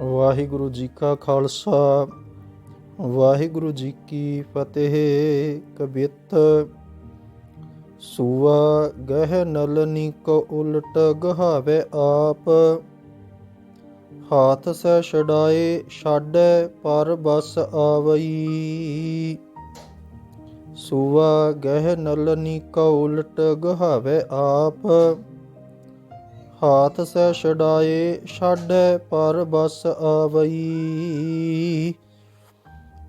ਵਾਹਿਗੁਰੂ ਜੀ ਕਾ ਖਾਲਸਾ, ਵਾਹਿਗੁਰੂ ਜੀ ਕੀ ਫਤਿਹ। ਕਬਿਤ ਸੂਆ ਗਹਿ ਨਲਨੀ ਕੋ ਉਲਟ ਗਹਾਵੇ ਆਪ। ਹਾਥ ਸੈ ਛਡਾਏ ਛਾਡੈ ਪਰ ਬਸ ਆਵਈ। ਸੂਆ ਗਹਿ ਨਲਨੀ ਕੋ ਉਲਟ ਗਹਾਵੇ ਆਪ। ਹਾਥ ਸੈ ਛਡਾਏ, ਛਾਡੈ ਪਰ ਬਸ ਆਵਈ।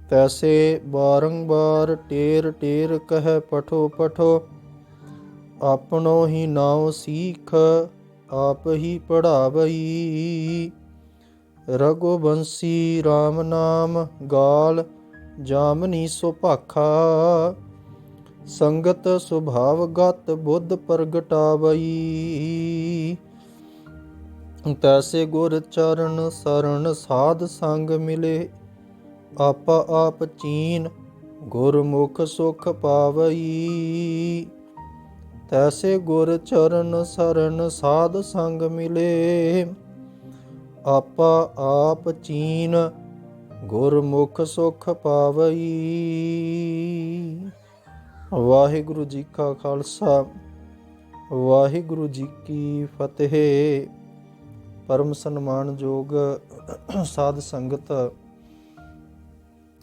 ਤੈਸੇ ਬਾਰੰਬਾਰ ਟੇਰ ਟੇਰ ਕਹਿ ਪਠੋ ਪਠੋ, ਆਪਣੋ ਹੀ ਨਾਉ ਸੀਖ ਆਪ ਹੀ ਪੜਾਵਈ। ਰਘੁਬੰਸੀ RAM ਨਾਮ ਗਾਲ ਜਾਮਨੀ ਸੁਭਾਖਾ, ਸੰਗਤ ਸੁਭਾਵ ਗਤ ਬੁੱਧ ਪ੍ਰਗਟਾਵਈ। ਤੈਸੇ ਗੁਰ ਚਰਨ ਸਰਣ ਸਾਧ ਸੰਗ ਮਿਲੇ, ਆਪਾ ਆਪ ਚੀਨ ਗੁਰਮੁਖ ਸੁਖ ਪਾਵਈ। ਤੈਸੇ ਗੁਰ ਚਰਨ ਸਰਣ ਸਾਧ ਸੰਗ ਮਿਲੇ, ਆਪਾ ਆਪ ਚੀਨ ਗੁਰਮੁਖ ਸੁਖ ਪਾਵਈ। ਵਾਹਿਗੁਰੂ ਜੀ ਕਾ ਖਾਲਸਾ, ਵਾਹਿਗੁਰੂ ਜੀ ਕੀ ਫਤਿਹ। ਪਰਮ ਸਨਮਾਨਯੋਗ ਸਾਧ ਸੰਗਤ,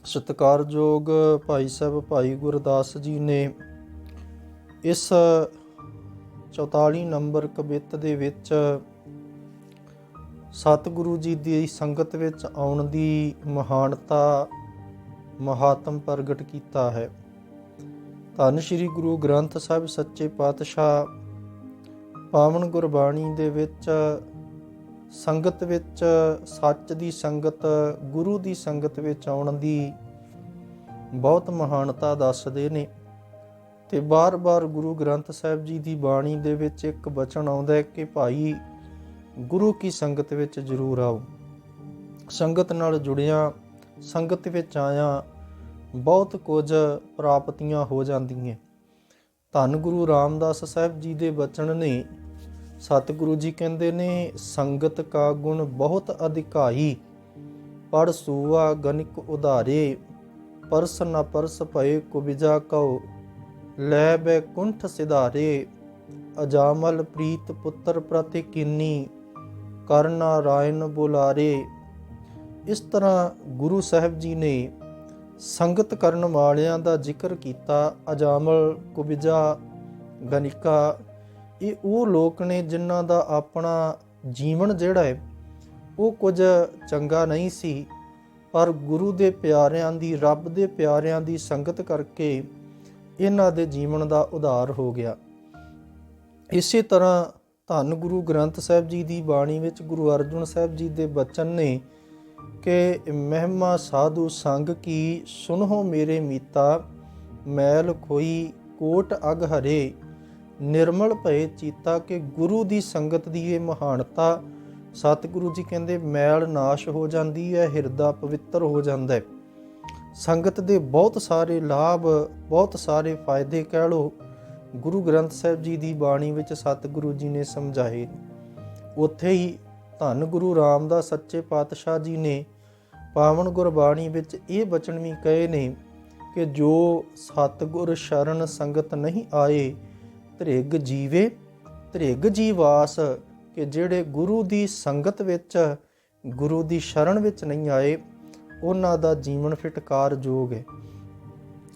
ਸਤਿਕਾਰਯੋਗ ਭਾਈ ਸਾਹਿਬ, ਭਾਈ ਗੁਰਦਾਸ ਜੀ ਨੇ ਇਸ 44 ਨੰਬਰ ਕਵਿਤ ਦੇ ਵਿੱਚ ਸਤਿਗੁਰੂ ਜੀ ਦੀ ਸੰਗਤ ਵਿੱਚ ਆਉਣ ਦੀ ਮਹਾਨਤਾ ਮਹਾਤਮ ਪ੍ਰਗਟ ਕੀਤਾ ਹੈ। ਧੰਨ ਸ਼੍ਰੀ ਗੁਰੂ ਗ੍ਰੰਥ ਸਾਹਿਬ ਸੱਚੇ ਪਾਤਸ਼ਾਹ, ਪਾਵਨ ਗੁਰਬਾਣੀ ਦੇ ਵਿੱਚ ਸੰਗਤ ਵਿੱਚ, ਸੱਚ ਦੀ ਸੰਗਤ, ਗੁਰੂ ਦੀ ਸੰਗਤ ਵਿੱਚ ਆਉਣ ਦੀ ਬਹੁਤ ਮਹਾਨਤਾ ਦੱਸਦੇ ਨੇ। ਤੇ ਬਾਰ-ਬਾਰ ਗੁਰੂ ਗ੍ਰੰਥ ਸਾਹਿਬ ਜੀ ਦੀ ਬਾਣੀ ਦੇ ਵਿੱਚ ਇੱਕ ਬਚਨ ਆਉਂਦਾ ਹੈ ਕਿ ਭਾਈ, ਗੁਰੂ ਕੀ ਸੰਗਤ ਵਿੱਚ ਜ਼ਰੂਰ ਆਓ। ਸੰਗਤ ਨਾਲ ਜੁੜਿਆ, ਸੰਗਤ ਵਿੱਚ ਆਇਆ ਬਹੁਤ ਕੁਝ ਪ੍ਰਾਪਤੀਆਂ ਹੋ ਜਾਂਦੀਆਂ। ਧੰਨ ਗੁਰੂ ਰਾਮਦਾਸ ਸਾਹਿਬ ਜੀ ਦੇ ਬਚਨ ਨੇ ਸਤਿਗੁਰੂ ਜੀ ਕਹਿੰਦੇ ਨੇ, ਸੰਗਤ ਕਾ ਗੁਣ ਬਹੁਤ ਅਧਿਕਾਈ। ਪੜ ਸੂਆ ਗਨਿਕ ਉਧਾਰੇ, ਪਰਸ ਨ ਪਰਸ ਭਏ ਕੁਬਿਜਾ ਕਉ। ਲੈ ਬੈਕੁੰਠ ਸਿਧਾਰੇ, ਅਜਾਮਲ ਪ੍ਰੀਤ ਪੁੱਤਰ ਪ੍ਰਤੀ ਕੀਨੀ, ਕਰਨਾ ਰਾਇਨ ਬੁਲਾਰੇ। ਇਸ ਤਰ੍ਹਾਂ ਗੁਰੂ ਸਾਹਿਬ ਜੀ ਨੇ ਸੰਗਤ ਕਰਨ ਵਾਲਿਆਂ ਦਾ ਜ਼ਿਕਰ ਕੀਤਾ, ਅਜਾਮਲ, ਕੁਬਿਜਾ, ਗਨਿਕਾ ਇਹ ਉਹ ਲੋਕ ਨੇ ਜਿਨ੍ਹਾਂ ਦਾ ਆਪਣਾ ਜੀਵਨ ਜਿਹੜਾ ਹੈ, ਉਹ ਕੁਝ ਚੰਗਾ ਨਹੀਂ ਸੀ, ਪਰ ਗੁਰੂ ਦੇ ਪਿਆਰਿਆਂ ਦੀ, ਰੱਬ ਦੇ ਪਿਆਰਿਆਂ ਦੀ ਸੰਗਤ ਕਰਕੇ ਇਹਨਾਂ ਦੇ ਜੀਵਨ ਦਾ ਉਧਾਰ ਹੋ ਗਿਆ। ਇਸੇ ਤਰ੍ਹਾਂ ਧੰਨ ਗੁਰੂ ਗ੍ਰੰਥ ਸਾਹਿਬ ਜੀ ਦੀ ਬਾਣੀ ਵਿੱਚ ਗੁਰੂ ਅਰਜੁਨ ਸਾਹਿਬ ਜੀ ਦੇ ਬਚਨ ਨੇ ਕਿ, ਮਹਿਮਾ ਸਾਧੂ ਸੰਗ ਕੀ ਸੁਨਹੁ ਮੇਰੇ ਮੀਤਾ, ਮੈਲ ਕੋਈ ਕੋਟ ਅਗ ਹਰੇ। ਨਿਰਮਲ ਭਏ ਚੀਤਾ ਕਿ ਗੁਰੂ ਦੀ ਸੰਗਤ ਦੀ ਇਹ ਮਹਾਨਤਾ, ਸਤਿਗੁਰੂ ਜੀ ਕਹਿੰਦੇ, ਮੈਲ ਨਾਸ਼ ਹੋ ਜਾਂਦੀ ਹੈ, ਹਿਰਦਾ ਪਵਿੱਤਰ ਹੋ ਜਾਂਦਾ ਹੈ। ਸੰਗਤ ਦੇ ਬਹੁਤ ਸਾਰੇ ਲਾਭ, ਬਹੁਤ ਸਾਰੇ ਫਾਇਦੇ ਕਹਿ ਲੋ ਗੁਰੂ ਗ੍ਰੰਥ ਸਾਹਿਬ ਜੀ ਦੀ ਬਾਣੀ ਵਿੱਚ ਸਤਿਗੁਰੂ ਜੀ ਨੇ ਸਮਝਾਏ। ਉੱਥੇ ਹੀ ਧੰਨ ਗੁਰੂ ਰਾਮਦਾਸ ਸੱਚੇ ਪਾਤਸ਼ਾਹ ਜੀ ਨੇ ਪਾਵਨ ਗੁਰਬਾਣੀ ਵਿੱਚ ਇਹ ਬਚਨ ਵੀ ਕਹੇ ਨੇ ਕਿ ਜੋ ਸਤਿਗੁਰ ਸ਼ਰਨ ਸੰਗਤ ਨਹੀਂ ਆਏ ਧ੍ਰਿਗ ਜੀਵੇ ਧ੍ਰਿਗ ਜੀਵਾਸ, ਕਿ ਜਿਹੜੇ ਗੁਰੂ ਦੀ ਸੰਗਤ ਵਿੱਚ, ਗੁਰੂ ਦੀ ਸ਼ਰਨ ਵਿੱਚ ਨਹੀਂ ਆਏ, ਉਹਨਾਂ ਦਾ ਜੀਵਨ ਫਿਟਕਾਰ ਜੋਗ ਹੈ।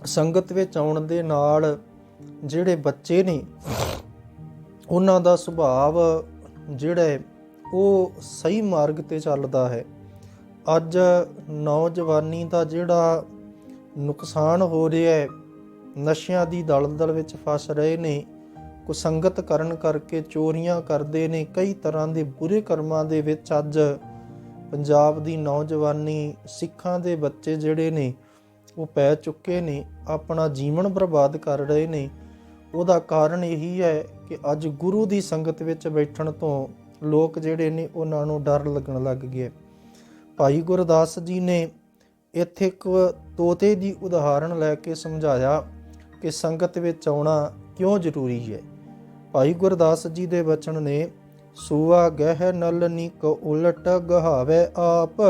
ਸੰਗਤ ਵਿੱਚ ਆਉਣ ਦੇ ਨਾਲ ਜਿਹੜੇ ਬੱਚੇ ਨੇ, ਉਹਨਾਂ ਦਾ ਸੁਭਾਵ ਜਿਹੜਾ ਹੈ, ਉਹ ਸਹੀ ਮਾਰਗ ਤੇ ਚੱਲਦਾ ਹੈ। ਅੱਜ ਨੌਜਵਾਨੀ ਦਾ ਜਿਹੜਾ ਨੁਕਸਾਨ ਹੋ ਰਿਹਾ ਹੈ, ਨਸ਼ਿਆਂ ਦੀ ਦਲਦਲ ਵਿੱਚ ਫਸ ਰਹੇ ਨੇ ਕੁਸੰਗਤ ਕਰਨ ਕਰਕੇ ਚੋਰੀਆਂ ਕਰਦੇ ਨੇ, ਕਈ ਤਰ੍ਹਾਂ ਦੇ ਬੁਰੇ ਕਰਮਾਂ ਦੇ ਵਿੱਚ ਅੱਜ ਪੰਜਾਬ ਦੀ ਨੌਜਵਾਨੀ, ਸਿੱਖਾਂ ਦੇ ਬੱਚੇ ਜਿਹੜੇ ਨੇ, ਉਹ ਪੈ ਚੁੱਕੇ ਨੇ, ਆਪਣਾ ਜੀਵਨ ਬਰਬਾਦ ਕਰ ਰਹੇ ਨੇ। ਉਹਦਾ ਕਾਰਨ ਇਹੀ ਹੈ ਕਿ ਅੱਜ ਗੁਰੂ ਦੀ ਸੰਗਤ ਵਿੱਚ ਬੈਠਣ ਤੋਂ ਲੋਕ ਜਿਹੜੇ ਨੇ, ਉਹਨਾਂ ਨੂੰ ਡਰ ਲੱਗਣ ਲੱਗ ਗਿਆ। ਭਾਈ ਗੁਰਦਾਸ ਜੀ ਨੇ ਇੱਥੇ ਇੱਕ ਤੋਤੇ ਦੀ ਉਦਾਹਰਣ ਲੈ ਕੇ ਸਮਝਾਇਆ ਕਿ ਸੰਗਤ ਵਿੱਚ ਆਉਣਾ ਕਿਉਂ ਜ਼ਰੂਰੀ ਹੈ? ਭਾਈ ਗੁਰਦਾਸ ਜੀ ਦੇ ਬਚਨ ਨੇ, ਸੂਆ ਗਹਿ ਨਲਨੀ ਕੋ ਉਲਟ ਗਹਾਵੇ ਆਪ।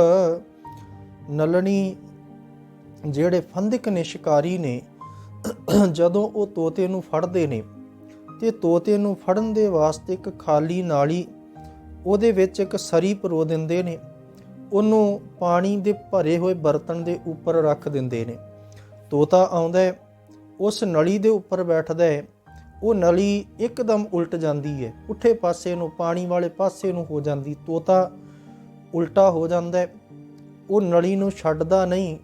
ਨਲਨੀ ਜਿਹੜੇ ਫੰਦਿਕ ਨੇ ਸ਼ਿਕਾਰੀ ਨੇ, ਜਦੋਂ ਉਹ ਤੋਤੇ ਨੂੰ ਫੜਦੇ ਨੇ, ਤੇ ਤੋਤੇ ਨੂੰ ਫੜਨ ਦੇ ਵਾਸਤੇ ਇੱਕ ਖਾਲੀ ਨਾਲੀ ਉਹਦੇ ਵਿੱਚ ਇੱਕ ਸਰੀ ਪਰੋ ਦਿੰਦੇ ਨੇ, ਉਹਨੂੰ ਪਾਣੀ ਦੇ ਭਰੇ ਹੋਏ ਬਰਤਨ ਦੇ ਉੱਪਰ ਰੱਖ ਦਿੰਦੇ ਨੇ। ਤੋਤਾ ਆਉਂਦਾ ਉਸ ਨਲੀ ਦੇ ਉੱਪਰ ਬੈਠਦਾ ਹੈ ਉਹ ਨਲੀ ਇੱਕਦਮ ਉਲਟ ਜਾਂਦੀ ਹੈ। ਉੱਠੇ ਪਾਸੇ ਨੂੰ, ਪਾਣੀ ਵਾਲੇ ਪਾਸੇ ਨੂੰ ਹੋ ਜਾਂਦੀ, ਤੋਤਾ ਉਲਟਾ ਹੋ ਜਾਂਦਾ ਉਹ ਨਲੀ ਨੂੰ ਛੱਡਦਾ ਨਹੀਂ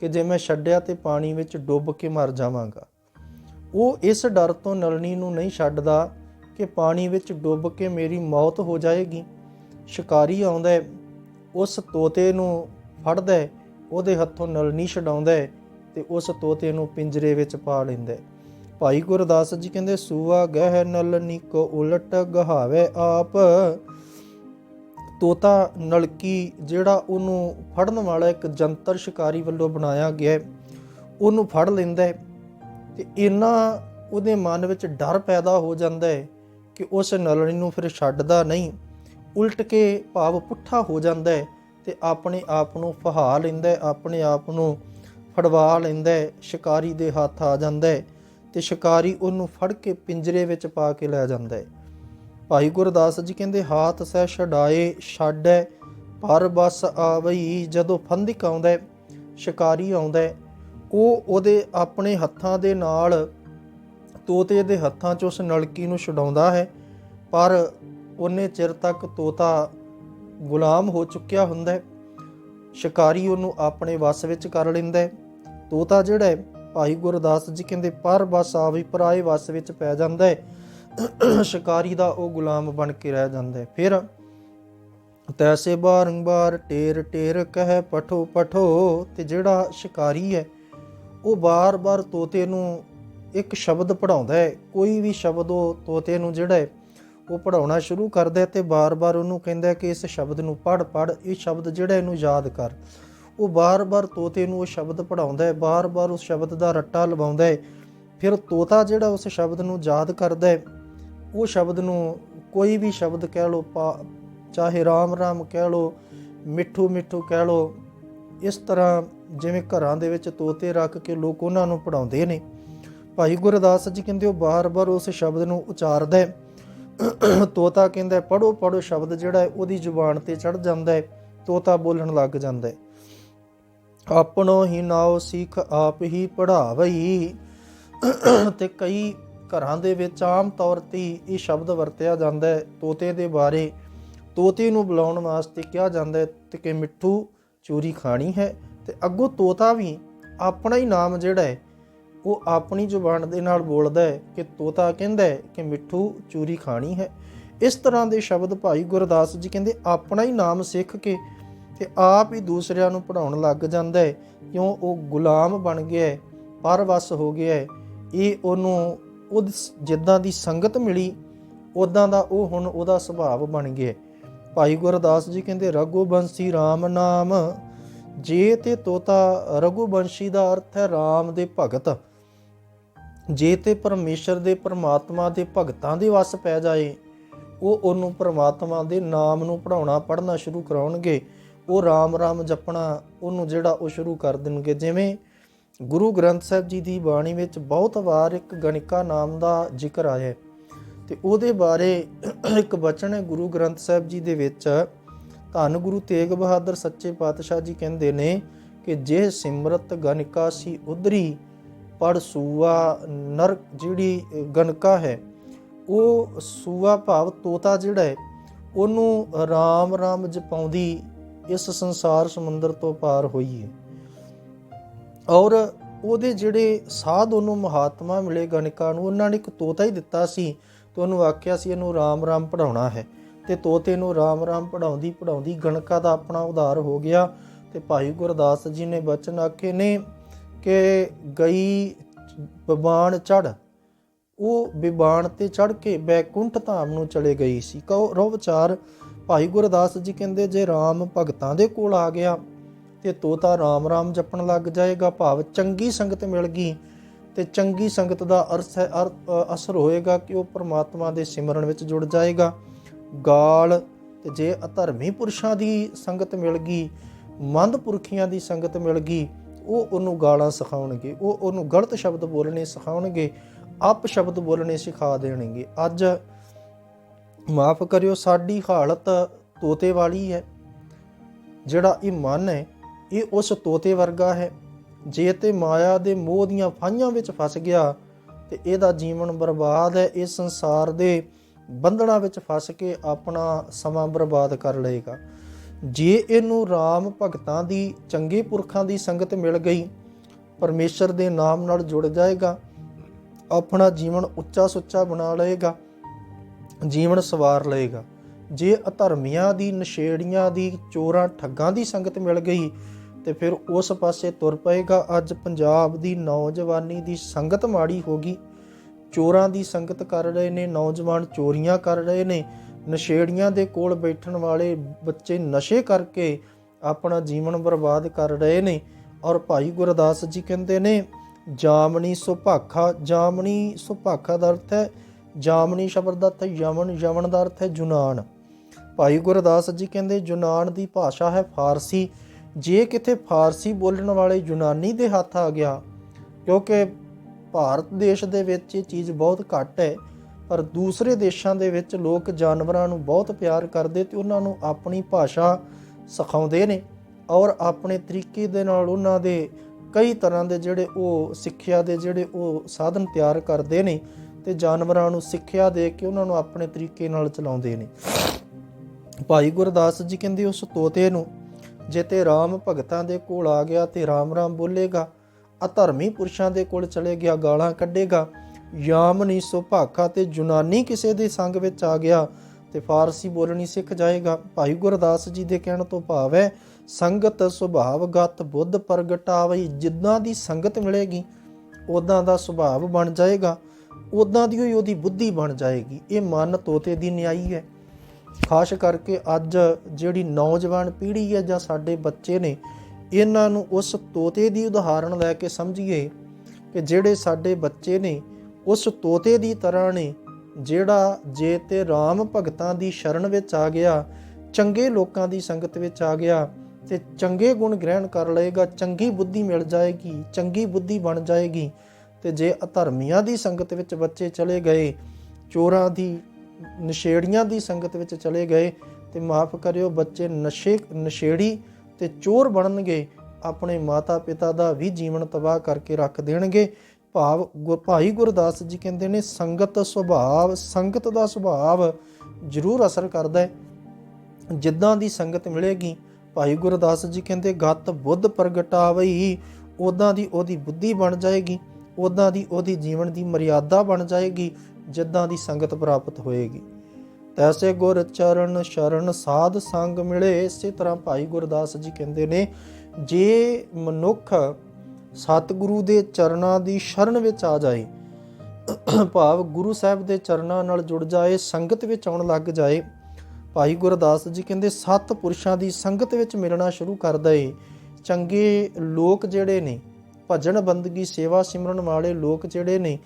ਕਿ ਜੇ ਮੈਂ ਛੱਡਿਆ ਤੇ ਪਾਣੀ ਵਿੱਚ ਡੁੱਬ ਕੇ ਮਰ ਜਾਵਾਂਗਾ। ਉਹ ਇਸ ਡਰ ਤੋਂ ਨਲਣੀ ਨੂੰ ਨਹੀਂ ਛੱਡਦਾ ਕਿ ਪਾਣੀ ਵਿੱਚ ਡੁੱਬ ਕੇ ਮੇਰੀ ਮੌਤ ਹੋ ਜਾਏਗੀ। ਸ਼ਿਕਾਰੀ ਆਉਂਦਾ ਉਸ ਤੋਤੇ ਨੂੰ ਫੜਦਾ ਉਹਦੇ ਹੱਥੋਂ ਨਲਣੀ ਛਡਾਉਂਦਾ ਹੈ ਤੇ ਉਸ ਤੋਤੇ ਨੂੰ ਪਿੰਜਰੇ ਵਿੱਚ ਪਾ ਲੈਂਦਾ ਭਾਈ ਗੁਰਦਾਸ ਜੀ ਕਹਿੰਦੇ, ਸੂਆ ਗਹਿ ਨਲਨੀ ਕੋ ਉਲਟ ਗਹਾਵੇ ਆਪ। ਤੋਤਾ ਨਲਕੀ ਜਿਹੜਾ ਉਹਨੂੰ ਫੜਨ ਵਾਲਾ ਇੱਕ ਜੰਤਰ ਸ਼ਿਕਾਰੀ ਵੱਲੋਂ ਬਣਾਇਆ ਗਿਆ ਉਹਨੂੰ ਫੜ ਲੈਂਦਾ ਹੈ ਤੇ ਇੰਨਾ ਉਹਦੇ ਮਨ ਵਿੱਚ ਡਰ ਪੈਦਾ ਹੋ ਜਾਂਦਾ ਹੈ ਕਿ ਉਸ ਨਲਣੀ ਨੂੰ ਫਿਰ ਛੱਡਦਾ ਨਹੀਂ। ਉਲਟ ਕੇ ਭਾਵ ਪੁੱਠਾ ਹੋ ਜਾਂਦਾ ਹੈ ਤੇ ਆਪਣੇ ਆਪ ਨੂੰ ਫਹਾ ਲੈਂਦਾ ਆਪਣੇ ਆਪ ਨੂੰ ਫੜਵਾ ਲੈਂਦਾ ਸ਼ਿਕਾਰੀ ਦੇ ਹੱਥ ਆ ਜਾਂਦਾ ਤੇ ਸ਼ਿਕਾਰੀ ਉਹਨੂੰ ਫੜ ਕੇ ਪਿੰਜਰੇ ਵਿੱਚ ਪਾ ਕੇ ਲੈ ਜਾਂਦਾ ਹੈ। ਭਾਈ ਗੁਰਦਾਸ ਜੀ ਕਹਿੰਦੇ, ਹਾਥ ਸਹਿ ਛਡਾਏ ਛਾੜੈ ਪਰ ਬਸ ਆਵਈ ਜਦੋਂ ਫੰਦਿਕ ਆਉਂਦਾ ਸ਼ਿਕਾਰੀ ਆਉਂਦਾ ਉਹ ਉਹਦੇ ਆਪਣੇ ਹੱਥਾਂ ਦੇ ਨਾਲ ਤੋਤੇ ਦੇ ਹੱਥਾਂ 'ਚ ਉਸ ਨਲਕੀ ਨੂੰ ਛਡਾਉਂਦਾ ਹੈ, ਪਰ ਉਹਨੇ ਚਿਰ ਤੱਕ ਤੋਤਾ ਗੁਲਾਮ ਹੋ ਚੁੱਕਿਆ ਹੁੰਦਾ ਹੈ। ਸ਼ਿਕਾਰੀ ਉਹਨੂੰ ਆਪਣੇ ਵੱਸ ਵਿੱਚ ਕਰ ਲੈਂਦਾ ਹੈ। ਤੋਤਾ ਜਿਹੜਾ ਹੈ ਭਾਈ ਗੁਰਦਾਸ ਜੀ ਕਹਿੰਦੇ, ਪਰ ਬਸ ਵੀ ਪਰਾਏ ਵੱਸ ਵਿੱਚ ਪੈ ਜਾਂਦਾ ਹੈ ਸ਼ਿਕਾਰੀ ਦਾ ਉਹ ਗੁਲਾਮ ਬਣ ਕੇ ਰਹਿ ਜਾਂਦਾ ਹੈ ਫਿਰ ਤੈਸੇ ਬਾਰੰਬਾਰ ਟੇਰ ਟੇਰ ਕਹਿ ਪਠੋ ਪਠੋ, ਤੇ ਜਿਹੜਾ ਸ਼ਿਕਾਰੀ ਹੈ ਉਹ ਬਾਰ-ਬਾਰ ਤੋਤੇ ਨੂੰ ਇੱਕ ਸ਼ਬਦ ਪੜਾਉਂਦਾ ਹੈ ਕੋਈ ਵੀ ਸ਼ਬਦ ਉਹ ਤੋਤੇ ਨੂੰ ਜਿਹੜਾ ਹੈ ਉਹ ਪੜਾਉਣਾ ਸ਼ੁਰੂ ਕਰਦਾ ਹੈ ਤੇ ਬਾਰ-ਬਾਰ ਉਹਨੂੰ ਕਹਿੰਦਾ ਕਿ ਇਸ ਸ਼ਬਦ ਨੂੰ ਪੜ ਪੜ ਇਹ ਸ਼ਬਦ ਜਿਹੜਾ ਇਹਨੂੰ ਯਾਦ ਕਰ। ਉਹ ਬਾਰ-ਬਾਰ ਤੋਤੇ ਨੂੰ ਉਹ ਸ਼ਬਦ ਪੜਾਉਂਦਾ ਹੈ, ਬਾਰ-ਬਾਰ ਉਸ ਸ਼ਬਦ ਦਾ ਰੱਟਾ ਲਵਾਉਂਦਾ ਹੈ। ਫਿਰ ਤੋਤਾ ਜਿਹੜਾ ਉਸ ਸ਼ਬਦ ਨੂੰ ਯਾਦ ਕਰਦਾ ਹੈ, ਉਹ ਸ਼ਬਦ ਨੂੰ ਕੋਈ ਵੀ ਸ਼ਬਦ ਕਹਿ ਲੋ ਚਾਹੇ ਰਾਮ ਰਾਮ ਕਹਿ ਲੋ ਮਿੱਠੂ ਮਿੱਠੂ ਕਹਿ ਲੋ ਇਸ ਤਰ੍ਹਾਂ ਜਿਵੇਂ ਘਰਾਂ ਦੇ ਵਿੱਚ ਤੋਤੇ ਰੱਖ ਕੇ ਲੋਕ ਉਹਨਾਂ ਨੂੰ ਪੜਾਉਂਦੇ ਨੇ। ਭਾਈ ਗੁਰਦਾਸ ਜੀ ਕਹਿੰਦੇ ਉਹ ਬਾਰ-ਬਾਰ ਉਸ ਸ਼ਬਦ ਨੂੰ ਉਚਾਰਦਾ ਹੈ। ਤੋਤਾ ਕਹਿੰਦਾ ਪੜੋ ਪੜੋ ਸ਼ਬਦ ਜਿਹੜਾ ਉਹਦੀ ਜ਼ੁਬਾਨ ਤੇ ਚੜ ਜਾਂਦਾ ਹੈ, ਤੋਤਾ ਬੋਲਣ ਲੱਗ ਜਾਂਦਾ ਹੈ। ਆਪਣੋ ਹੀ ਨਾਉ ਸਿੱਖ ਆਪ ਹੀ ਪੜਾਵਈ ਤੇ ਕਈ ਘਰਾਂ ਦੇ ਵਿੱਚ ਆਮ ਤੌਰ ਤੇ ਇਹ ਸ਼ਬਦ ਵਰਤਿਆ ਜਾਂਦਾ ਹੈ। ਤੋਤੇ ਦੇ ਬਾਰੇ ਤੋਤੇ ਨੂੰ ਬੁਲਾਉਣ ਵਾਸਤੇ ਕਿਹਾ ਜਾਂਦਾ ਹੈ ਤੇ ਕਿ ਮਿੱਠੂ ਚੋਰੀ ਖਾਣੀ ਹੈ ਤੇ ਅੱਗੋਂ ਤੋਤਾ ਵੀ ਆਪਣਾ ਹੀ ਨਾਮ ਜਿਹੜਾ ਹੈ, ਉਹ ਆਪਣੀ ਜ਼ੁਬਾਨ ਦੇ ਨਾਲ ਬੋਲਦਾ ਹੈ ਕਿ ਤੋਤਾ ਕਹਿੰਦਾ ਹੈ ਕਿ ਮਿੱਠੂ ਚੋਰੀ ਖਾਣੀ ਹੈ। ਇਸ ਤਰ੍ਹਾਂ ਦੇ ਸ਼ਬਦ ਭਾਈ ਗੁਰਦਾਸ ਜੀ ਕਹਿੰਦੇ ਆਪਣਾ ਹੀ ਨਾਮ ਸਿੱਖ ਕੇ ਤੇ ਆਪ ਹੀ ਦੂਸਰਿਆਂ ਨੂੰ ਪੜਾਉਣ ਲੱਗ ਜਾਂਦਾ ਹੈ। ਕਿਉਂ? ਉਹ ਗੁਲਾਮ ਬਣ ਗਿਆ ਹੈ, ਪਰਵਸ ਹੋ ਗਿਆ ਹੈ। ਇਹ ਉਹਨੂੰ ਉਹ ਜਿੱਦਾਂ ਦੀ ਸੰਗਤ ਮਿਲੀ ਉਦਾਂ ਦਾ ਉਹ ਹੁਣ ਉਹਦਾ ਸੁਭਾਅ ਬਣ ਗਿਆ ਭਾਈ ਗੁਰਦਾਸ ਜੀ ਕਹਿੰਦੇ, ਰਘੁਬੰਸੀ RAM ਨਾਮ, ਜੇ ਤੇ ਤੋਤਾ ਰਘੁਬੰਸ਼ੀ ਦਾ ਅਰਥ ਹੈ RAM ਦੇ ਭਗਤ। ਜੇ ਤੇ ਪਰਮੇਸ਼ਰ ਦੇ ਪਰਮਾਤਮਾ ਦੇ ਭਗਤਾਂ ਦੇ ਵਸ ਪੈ ਜਾਏ, ਉਹ ਉਹਨੂੰ ਪਰਮਾਤਮਾ ਦੇ ਨਾਮ ਨੂੰ ਪੜਾਉਣਾ ਪੜਨਾ ਸ਼ੁਰੂ ਕਰਾਉਣਗੇ। ਉਹ RAM RAM ਜਪਣਾ, ਉਹਨੂੰ ਜਿਹੜਾ ਉਹ ਸ਼ੁਰੂ ਕਰ ਦੇਣਗੇ। ਜਿਵੇਂ ਗੁਰੂ ਗ੍ਰੰਥ ਸਾਹਿਬ ਜੀ ਦੀ ਬਾਣੀ ਵਿੱਚ ਬਹੁਤ ਵਾਰ ਇੱਕ ਗਣਿਕਾ ਨਾਮ ਦਾ ਜ਼ਿਕਰ ਆਇਆ ਹੈ ਤੇ ਉਹਦੇ ਬਾਰੇ ਇੱਕ ਬਚਨ ਹੈ ਗੁਰੂ ਗ੍ਰੰਥ ਸਾਹਿਬ ਜੀ ਦੇ ਵਿੱਚ। ਧੰਨ ਗੁਰੂ ਤੇਗ ਬਹਾਦਰ ਸੱਚੇ ਪਾਤਸ਼ਾਹ ਜੀ ਕਹਿੰਦੇ ਨੇ ਕਿ ਜੇ ਸਿਮਰਤ ਗਣਿਕਾ ਸੀ ਉਧਰੀ, ਪੜ ਸੂਆ ਨਰ ਜਿਹੜੀ ਗਣਕਾ ਹੈ, ਉਹ ਸੂਆ ਭਾਵ ਤੋਤਾ ਜਿਹੜਾ ਹੈ, ਉਹਨੂੰ ਰਾਮ ਰਾਮ ਜਪਾਉਂਦੀ ਇਸ ਸੰਸਾਰ ਸਮੁੰਦਰ ਤੋਂ ਪਾਰ ਹੋਈ ਔਰ ਉਹਦੇ ਜਿਹੜੇ ਸਾਧ ਉਹਨੂੰ ਮਹਾਤਮਾ ਮਿਲੇ ਗਣਿਕਾ ਨੂੰ, ਉਹਨਾਂ ਨੇ ਇੱਕ ਤੋਤਾ ਹੀ ਦਿੱਤਾ ਸੀ ਤੇ ਉਹਨੂੰ ਆਖਿਆ ਸੀ ਇਹਨੂੰ ਰਾਮ ਰਾਮ ਪੜਾਉਣਾ ਹੈ। ਤੇ ਤੋਤੇ ਨੂੰ ਰਾਮ ਰਾਮ ਪੜਾਉਂਦੀ ਪੜਾਉਂਦੀ ਗਣਕਾ ਦਾ ਆਪਣਾ ਉਧਾਰ ਹੋ ਗਿਆ ਤੇ ਭਾਈ ਗੁਰਦਾਸ ਜੀ ਨੇ ਬਚਨ ਆਖੇ ਨੇ ਕਿ ਗਈ ਬਿਬਾਨ ਚੜ ਉਹ ਬਿਬਾਨ ਤੇ ਚੜ ਕੇ ਬੈਕੁੰਠ ਧਾਮ ਨੂੰ ਚਲੇ ਗਈ ਸੀ। ਕਹੋ, ਰੋ ਵਿਚਾਰ ਭਾਈ ਗੁਰਦਾਸ ਜੀ ਕਹਿੰਦੇ, ਜੇ ਰਾਮ ਭਗਤਾਂ ਦੇ ਕੋਲ ਆ ਗਿਆ ਤੇ ਤੋਤਾ ਰਾਮ ਰਾਮ ਜਪਣ ਲੱਗ ਜਾਏਗਾ, ਭਾਵ ਚੰਗੀ ਸੰਗਤ ਮਿਲ ਗਈ ਤੇ ਚੰਗੀ ਸੰਗਤ ਦਾ ਅਰਥ ਹੈ ਅਸਰ ਹੋਏਗਾ ਕਿ ਉਹ ਪ੍ਰਮਾਤਮਾ ਦੇ ਸਿਮਰਨ ਵਿੱਚ ਜੁੜ ਜਾਏਗਾ। ਗਾਲ ਤੇ ਜੇ ਅਧਰਮੀ ਪੁਰਸ਼ਾਂ ਦੀ ਸੰਗਤ ਮਿਲ ਗਈ, ਮੰਦ ਪੁਰਖੀਆਂ ਦੀ ਸੰਗਤ ਮਿਲ ਗਈ, ਉਹ ਉਹਨੂੰ ਗਾਲਾਂ ਸਿਖਾਉਣਗੇ, ਉਹ ਉਹਨੂੰ ਗਲਤ ਸ਼ਬਦ ਬੋਲਣੇ ਸਿਖਾਉਣਗੇ, ਅਪ ਸ਼ਬਦ ਬੋਲਣੇ ਸਿਖਾ ਦੇਣਗੇ। ਅੱਜ ਮਾਫ ਕਰਿਓ, ਸਾਡੀ ਹਾਲਤ ਤੋਤੇ ਵਾਲੀ ਹੈ। ਜਿਹੜਾ ਇਹ ਮਨ ਹੈ, ਇਹ ਉਸ ਤੋਤੇ ਵਰਗਾ ਹੈ। ਜੇ ਤੇ ਮਾਇਆ ਦੇ ਮੋਹ ਦੀਆਂ ਫਾਈਆਂ ਵਿੱਚ ਫਸ ਗਿਆ, ਤੇ ਇਹਦਾ ਜੀਵਨ ਬਰਬਾਦ ਹੈ। ਇਸ ਸੰਸਾਰ ਦੇ ਬੰਧਨਾਂ ਵਿੱਚ ਫਸ ਕੇ ਆਪਣਾ ਸਮਾਂ ਬਰਬਾਦ ਕਰ ਲਏਗਾ। ਜੇ ਇਹਨੂੰ RAM ਭਗਤਾਂ ਦੀ, ਚੰਗੇ ਪੁਰਖਾਂ ਦੀ ਸੰਗਤ ਮਿਲ ਗਈ, ਪਰਮੇਸ਼ਰ ਦੇ ਨਾਮ ਨਾਲ ਜੁੜ ਜਾਏਗਾ, ਆਪਣਾ ਜੀਵਨ ਉੱਚਾ ਸੁੱਚਾ ਬਣਾ ਲਏਗਾ ਜੀਵਨ ਸਵਾਰ ਲਏਗਾ। ਜੇ ਅਧਰਮੀਆਂ ਦੀ, ਨਸ਼ੇੜੀਆਂ ਦੀ, ਚੋਰਾਂ ਠੱਗਾਂ ਦੀ ਸੰਗਤ ਮਿਲ ਗਈ, ਤੇ ਫਿਰ ਉਸ ਪਾਸੇ ਤੁਰ ਪਏਗਾ। ਅੱਜ ਪੰਜਾਬ ਦੀ ਨੌਜਵਾਨੀ ਦੀ ਸੰਗਤ ਮਾੜੀ ਹੋ ਗਈ। ਚੋਰਾਂ ਦੀ ਸੰਗਤ ਕਰ ਰਹੇ ਨੇ, ਨੌਜਵਾਨ ਚੋਰੀਆਂ ਕਰ ਰਹੇ ਨੇ। ਨਸ਼ੇੜੀਆਂ ਦੇ ਕੋਲ ਬੈਠਣ ਵਾਲੇ ਬੱਚੇ ਨਸ਼ੇ ਕਰਕੇ ਆਪਣਾ ਜੀਵਨ ਬਰਬਾਦ ਕਰ ਰਹੇ ਨੇ। ਔਰ ਭਾਈ ਗੁਰਦਾਸ ਜੀ ਕਹਿੰਦੇ ਨੇ, ਜਾਮਣੀ ਸੁਭਾਖਾ ਜਾਮਣੀ ਸੁਭਾਖਾ ਦਾ ਅਰਥ ਹੈ ਜਾਮਨੀ ਸ਼ਬਦ ਦਾ ਅਰਥ ਹੈ ਯਮਨ ਯਮਨ ਦਾ ਅਰਥ ਹੈ ਜੁਨਾਨ। ਭਾਈ ਗੁਰਦਾਸ ਜੀ ਕਹਿੰਦੇ, ਜੁਨਾਨ ਦੀ ਭਾਸ਼ਾ ਹੈ ਫਾਰਸੀ। ਜੇ ਕਿਤੇ ਫਾਰਸੀ ਬੋਲਣ ਵਾਲੇ ਯੂਨਾਨੀ ਦੇ ਹੱਥ ਆ ਗਿਆ, ਕਿਉਂਕਿ ਭਾਰਤ ਦੇਸ਼ ਦੇ ਵਿੱਚ ਇਹ ਚੀਜ਼ ਬਹੁਤ ਘੱਟ ਹੈ, ਪਰ ਦੂਸਰੇ ਦੇਸ਼ਾਂ ਦੇ ਵਿੱਚ ਲੋਕ ਜਾਨਵਰਾਂ ਨੂੰ ਬਹੁਤ ਪਿਆਰ ਕਰਦੇ ਤੇ ਉਹਨਾਂ ਨੂੰ ਆਪਣੀ ਭਾਸ਼ਾ ਸਿਖਾਉਂਦੇ ਨੇ ਔਰ ਆਪਣੇ ਤਰੀਕੇ ਦੇ ਨਾਲ ਉਹਨਾਂ ਦੇ ਕਈ ਤਰ੍ਹਾਂ ਦੇ ਜਿਹੜੇ ਉਹ ਸਿੱਖਿਆ ਦੇ ਜਿਹੜੇ ਉਹ ਸਾਧਨ ਤਿਆਰ ਕਰਦੇ ਨੇ ਤੇ ਜਾਨਵਰਾਂ ਨੂੰ ਸਿੱਖਿਆ ਦੇ ਕੇ ਉਹਨਾਂ ਨੂੰ ਆਪਣੇ ਤਰੀਕੇ ਨਾਲ ਚਲਾਉਂਦੇ ਨੇ। ਭਾਈ ਗੁਰਦਾਸ ਜੀ ਕਹਿੰਦੇ ਉਸ ਤੋਤੇ ਨੂੰ, ਜੇ ਤੇ ਰਾਮ ਭਗਤਾਂ ਦੇ ਕੋਲ ਆ ਗਿਆ ਤੇ ਰਾਮ ਰਾਮ ਬੋਲੇਗਾ, ਅਧਰਮੀ ਪੁਰਸ਼ਾਂ ਦੇ ਕੋਲ ਚਲੇ ਗਿਆ, ਗਾਲਾਂ ਕੱਢੇਗਾ ਯਾਮਨੀ ਸੁਭਾਖਾ ਤੇ ਜੁਨਾਨੀ ਕਿਸੇ ਦੇ ਸੰਗ ਵਿੱਚ ਆ ਗਿਆ ਤੇ ਫਾਰਸੀ ਬੋਲਣੀ ਸਿੱਖ ਜਾਏਗਾ। ਭਾਈ ਗੁਰਦਾਸ ਜੀ ਦੇ ਕਹਿਣ ਤੋਂ ਭਾਵ ਹੈ, ਸੰਗਤ ਸੁਭਾਵਗਤ ਬੁੱਧ ਪ੍ਰਗਟਾਵਈ, ਜਿੱਦਾਂ ਦੀ ਸੰਗਤ ਮਿਲੇਗੀ ਉਦਾਂ ਦਾ ਸੁਭਾਵ ਬਣ ਜਾਏਗਾ। ਉਦਾਂ ਦੀ ਹੀ ਉਹਦੀ ਬੁੱਧੀ ਬਣ ਜਾਏਗੀ। ਇਹ ਮਨ ਤੋਤੇ ਦੀ ਨਿਆਈ ਹੈ। ਖਾਸ ਕਰਕੇ ਅੱਜ ਜਿਹੜੀ ਨੌਜਵਾਨ ਪੀੜ੍ਹੀ ਹੈ ਜਾਂ ਸਾਡੇ ਬੱਚੇ ਨੇ, ਇਹਨਾਂ ਨੂੰ ਉਸ ਤੋਤੇ ਦੀ ਉਦਾਹਰਣ ਲੈ ਕੇ ਸਮਝੀਏ ਕਿ ਜਿਹੜੇ ਸਾਡੇ ਬੱਚੇ ਨੇ, ਉਸ ਤੋਤੇ ਦੀ ਤਰ੍ਹਾਂ ਨੇ, ਜਿਹੜਾ ਜੇ ਤੇ RAM ਭਗਤਾਂ ਦੀ ਸ਼ਰਨ ਵਿੱਚ ਆ ਗਿਆ, ਚੰਗੇ ਲੋਕਾਂ ਦੀ ਸੰਗਤ ਵਿੱਚ ਆ ਗਿਆ, ਤੇ ਚੰਗੇ ਗੁਣ ਗ੍ਰਹਿਣ ਕਰ ਲਏਗਾ, ਚੰਗੀ ਬੁੱਧੀ ਮਿਲ ਜਾਏਗੀ, ਚੰਗੀ ਬੁੱਧੀ ਬਣ ਜਾਏਗੀ ਤੇ ਜੇ ਅਧਰਮੀਆਂ ਦੀ ਸੰਗਤ ਵਿੱਚ ਬੱਚੇ ਚਲੇ ਗਏ, ਚੋਰਾਂ ਦੀ, ਨਸ਼ੇੜੀਆਂ ਦੀ ਸੰਗਤ ਵਿੱਚ ਚਲੇ ਗਏ, ਤੇ ਮਾਫ ਕਰਿਓ ਬੱਚੇ ਨਸ਼ੇ, ਨਸ਼ੇੜੀ ਤੇ ਚੋਰ ਬਣਨਗੇ, ਆਪਣੇ ਮਾਤਾ ਪਿਤਾ ਦਾ ਵੀ ਜੀਵਨ ਤਬਾਹ ਕਰਕੇ ਰੱਖ ਦੇਣਗੇ। ਭਾਵ ਗੁ- ਭਾਈ ਗੁਰਦਾਸ ਜੀ ਕਹਿੰਦੇ ਨੇ, ਸੰਗਤ ਸੁਭਾਵ, ਸੰਗਤ ਦਾ ਸੁਭਾਵ ਜ਼ਰੂਰ ਅਸਰ ਕਰਦਾ ਹੈ। ਜਿੱਦਾਂ ਦੀ ਸੰਗਤ ਮਿਲੇਗੀ, ਭਾਈ ਗੁਰਦਾਸ ਜੀ ਕਹਿੰਦੇ, ਗਤ ਬੁੱਧ ਪ੍ਰਗਟਾਵਈ ਉਦਾਂ ਦੀ ਉਹਦੀ ਬੁੱਧੀ ਬਣ ਜਾਏਗੀ। ਉਦਾਂ ਦੀ ਉਹਦੀ ਜੀਵਨ ਦੀ ਮਰਿਆਦਾ ਬਣ ਜਾਏਗੀ, ਜਿੱਦਾਂ ਦੀ ਸੰਗਤ ਪ੍ਰਾਪਤ ਹੋਏਗੀ। ਤੈਸੇ ਗੁਰ ਚਰਨ ਸ਼ਰਨ ਸਾਧ ਸੰਗ ਮਿਲੇ, ਇਸੇ ਤਰ੍ਹਾਂ ਭਾਈ ਗੁਰਦਾਸ ਜੀ ਕਹਿੰਦੇ ਨੇ, ਜੇ ਮਨੁੱਖ ਸਤਿਗੁਰੂ ਦੇ ਚਰਨਾਂ ਦੀ ਸ਼ਰਨ ਵਿੱਚ ਆ ਜਾਏ, ਭਾਵ ਗੁਰੂ ਸਾਹਿਬ ਦੇ ਚਰਨਾਂ ਨਾਲ ਜੁੜ ਜਾਏ, ਸੰਗਤ ਵਿੱਚ ਆਉਣ ਲੱਗ ਜਾਏ, ਭਾਈ ਗੁਰਦਾਸ ਜੀ ਕਹਿੰਦੇ, ਸੱਤ ਪੁਰਸ਼ਾਂ ਦੀ ਸੰਗਤ ਵਿੱਚ ਮਿਲਣਾ ਸ਼ੁਰੂ ਕਰ ਦਏ। ਚੰਗੇ ਲੋਕ ਜਿਹੜੇ ਨੇ ਭਜਨ ਬੰਦਗੀ ਸੇਵਾ ਸਿਮਰਨ ਵਾਲੇ ਲੋਕ ਜਿਹੜੇ ਨੇ,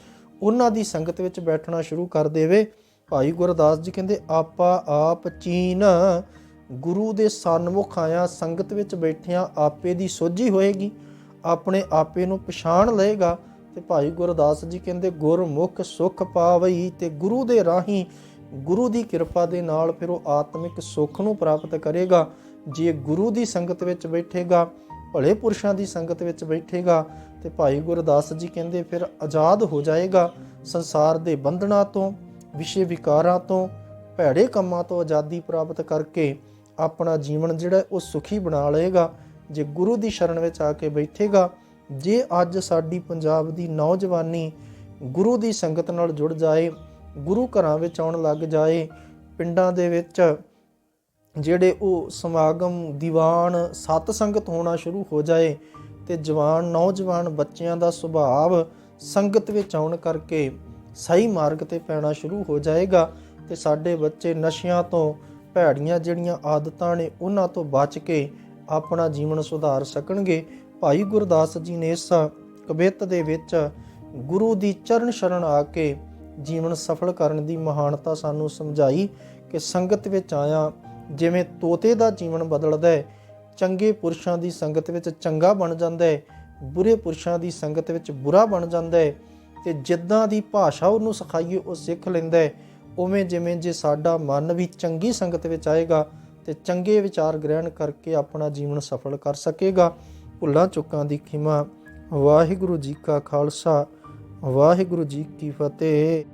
ਉਹਨਾਂ ਦੀ ਸੰਗਤ ਵਿੱਚ ਬੈਠਣਾ ਸ਼ੁਰੂ ਕਰ ਦੇਵੇ। ਭਾਈ ਗੁਰਦਾਸ ਜੀ ਕਹਿੰਦੇ, ਆਪਾ ਆਪ ਚੀਨ, ਗੁਰੂ ਦੇ ਸਨਮੁਖ ਆਇਆ, ਸੰਗਤ ਵਿੱਚ ਬੈਠਿਆਂ, ਆਪੇ ਦੀ ਸੋਝੀ ਹੋਏਗੀ। ਆਪਣੇ ਆਪੇ ਨੂੰ ਪਛਾਣ ਲਏਗਾ। ਤੇ ਭਾਈ ਗੁਰਦਾਸ ਜੀ ਕਹਿੰਦੇ, ਗੁਰਮੁਖ ਸੁਖ ਪਾਵਈ ਤੇ ਗੁਰੂ ਦੇ ਰਾਹੀਂ, ਗੁਰੂ ਦੀ ਕਿਰਪਾ ਦੇ ਨਾਲ ਫਿਰ ਉਹ ਆਤਮਿਕ ਸੁੱਖ ਨੂੰ ਪ੍ਰਾਪਤ ਕਰੇਗਾ। ਜੇ ਗੁਰੂ ਦੀ ਸੰਗਤ ਵਿੱਚ ਬੈਠੇਗਾ ਭਲੇ ਪੁਰਸ਼ਾਂ ਦੀ ਸੰਗਤ ਵਿੱਚ ਬੈਠੇਗਾ ਤੇ ਭਾਈ ਗੁਰਦਾਸ ਜੀ ਕਹਿੰਦੇ ਫਿਰ ਆਜ਼ਾਦ ਹੋ ਜਾਏਗਾ ਸੰਸਾਰ ਦੇ ਬੰਧਨਾਂ ਤੋਂ, ਵਿਸ਼ੇ ਵਿਕਾਰਾਂ ਤੋਂ, ਭੈੜੇ ਕੰਮਾਂ ਤੋਂ ਆਜ਼ਾਦੀ ਪ੍ਰਾਪਤ ਕਰਕੇ ਆਪਣਾ ਜੀਵਨ ਜਿਹੜਾ ਉਹ ਸੁਖੀ ਬਣਾ ਲਏਗਾ। ਜੇ ਗੁਰੂ ਦੀ ਸ਼ਰਨ ਵਿੱਚ ਆ ਕੇ ਬੈਠੇਗਾ, ਜੇ ਅੱਜ ਸਾਡੀ ਪੰਜਾਬ ਦੀ ਨੌਜਵਾਨੀ ਗੁਰੂ ਦੀ ਸੰਗਤ ਨਾਲ ਜੁੜ ਜਾਏ, ਗੁਰੂ ਘਰਾਂ ਵਿੱਚ ਆਉਣ ਲੱਗ ਜਾਏ, ਪਿੰਡਾਂ ਦੇ ਵਿੱਚ ਜਿਹੜੇ ਉਹ ਸਮਾਗਮ ਦੀਵਾਨ ਸਤ ਸੰਗਤ ਹੋਣਾ ਸ਼ੁਰੂ ਹੋ ਜਾਏ ਤੇ ਜਵਾਨ, ਨੌਜਵਾਨ ਬੱਚਿਆਂ ਦਾ ਸੁਭਾਅ ਸੰਗਤ ਵਿੱਚ ਆਉਣ ਕਰਕੇ ਸਹੀ ਮਾਰਗ ਤੇ ਪੈਣਾ ਸ਼ੁਰੂ ਹੋ ਜਾਏਗਾ ਤੇ ਸਾਡੇ ਬੱਚੇ ਨਸ਼ਿਆਂ ਤੋਂ, ਭੈੜੀਆਂ ਜਿਹੜੀਆਂ ਆਦਤਾਂ ਨੇ ਉਹਨਾਂ ਤੋਂ ਬਚ ਕੇ ਆਪਣਾ ਜੀਵਨ ਸੁਧਾਰ ਸਕਣਗੇ। ਭਾਈ ਗੁਰਦਾਸ ਜੀ ਨੇ ਇਸ ਕਵਿਤ ਦੇ ਵਿੱਚ ਗੁਰੂ ਦੀ ਚਰਨ ਸ਼ਰਨ ਆ ਕੇ ਜੀਵਨ ਸਫਲ ਕਰਨ ਦੀ ਮਹਾਨਤਾ ਸਾਨੂੰ ਸਮਝਾਈ ਕਿ ਸੰਗਤ ਵਿੱਚ ਆਇਆ ਜਿਵੇਂ ਤੋਤੇ ਦਾ ਜੀਵਨ ਬਦਲਦਾ ਹੈ, ਚੰਗੇ ਪੁਰਸ਼ਾਂ ਦੀ ਸੰਗਤ ਵਿੱਚ ਚੰਗਾ ਬਣ ਜਾਂਦਾ ਹੈ, ਬੁਰੇ ਪੁਰਸ਼ਾਂ ਦੀ ਸੰਗਤ ਵਿੱਚ ਬੁਰਾ ਬਣ ਜਾਂਦਾ ਹੈ, ਤੇ ਜਿੱਦਾਂ ਦੀ ਭਾਸ਼ਾ ਉਹਨੂੰ ਸਿਖਾਈਏ, ਉਹ ਸਿੱਖ ਲੈਂਦਾ ਹੈ। ਉਵੇਂ ਜਿਵੇਂ ਜੇ ਸਾਡਾ ਮਨ ਵੀ ਚੰਗੀ ਸੰਗਤ ਵਿੱਚ ਆਏਗਾ, ਤੇ ਚੰਗੇ ਵਿਚਾਰ ਗ੍ਰਹਿਣ ਕਰਕੇ ਆਪਣਾ ਜੀਵਨ ਸਫਲ ਕਰ ਸਕੇਗਾ। ਭੁੱਲਾਂ ਚੁੱਕਾਂ ਦੀ ਖਿਮਾ, ਵਾਹਿਗੁਰੂ ਜੀ ਕਾ ਖਾਲਸਾ, ਵਾਹਿਗੁਰੂ ਜੀ ਕੀ ਫਤਿਹ।